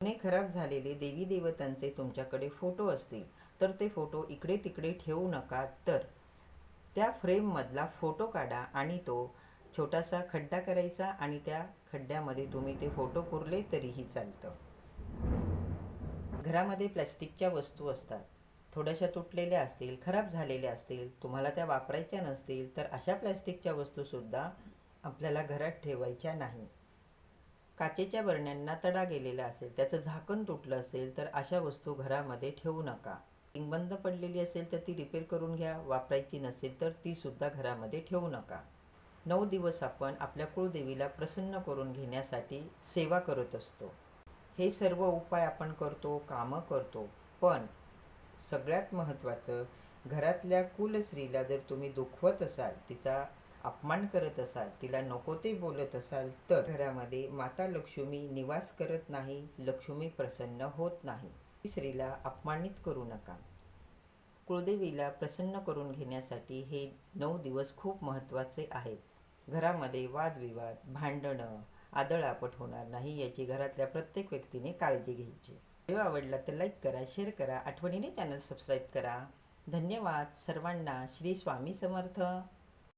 जुने खराब झालेले देवी देवतांचे तुमच्याकडे फोटो असतील तर ते फोटो इकडे तिकडे ठेवू नका. तर त्या फ्रेममधला फोटो काढा आणि तो छोटासा खड्डा करायचा आणि त्या खड्ड्यामध्ये तुम्ही ते फोटो पुरले तरीही चालतं. घरामध्ये प्लॅस्टिकच्या वस्तू असतात. थोड्याशा तुटलेल्या असतील खराब झालेल्या असतील तुम्हाला त्या वापरायच्या नसतील तर अशा प्लॅस्टिकच्या वस्तूसुद्धा आपल्याला घरात ठेवायच्या नाही. काचेच्या बरण्यांना तडा गेलेला असेल त्याचं झाकण तुटलं असेल तर अशा वस्तू घरामध्ये ठेवू नका. रिंग बंद पडलेली असेल तर ती रिपेअर करून घ्या वापरायची नसेल तर ती सुद्धा घरामध्ये ठेवू नका. नऊ दिवस आपण आपल्या कुळदेवीला प्रसन्न करून घेण्यासाठी सेवा करत असतो. हे सर्व उपाय आपण करतो कामं करतो पण सगळ्यात महत्त्वाचं घरातल्या कुलस्त्रीला जर तुम्ही दुखवत असाल तिचा अपमान करत असाल तिला नको ते बोलत असाल तर घरामध्ये माता लक्ष्मी निवास करत नाही लक्ष्मी प्रसन्न होत नाही. स्त्रीला अपमानित करू नका. कुळदेवीला प्रसन्न करून घेण्यासाठी हे नऊ दिवस खूप महत्त्वाचे आहेत. घरामध्ये वादविवाद भांडणं आदळआपट होणार नाही याची घरातल्या प्रत्येक व्यक्तीने काळजी घ्यायची. व्हिडिओ आवडला तर लाईक करा शेअर करा आठवणीने चॅनल सबस्क्राईब करा. धन्यवाद. सर्वांना श्री स्वामी समर्थ.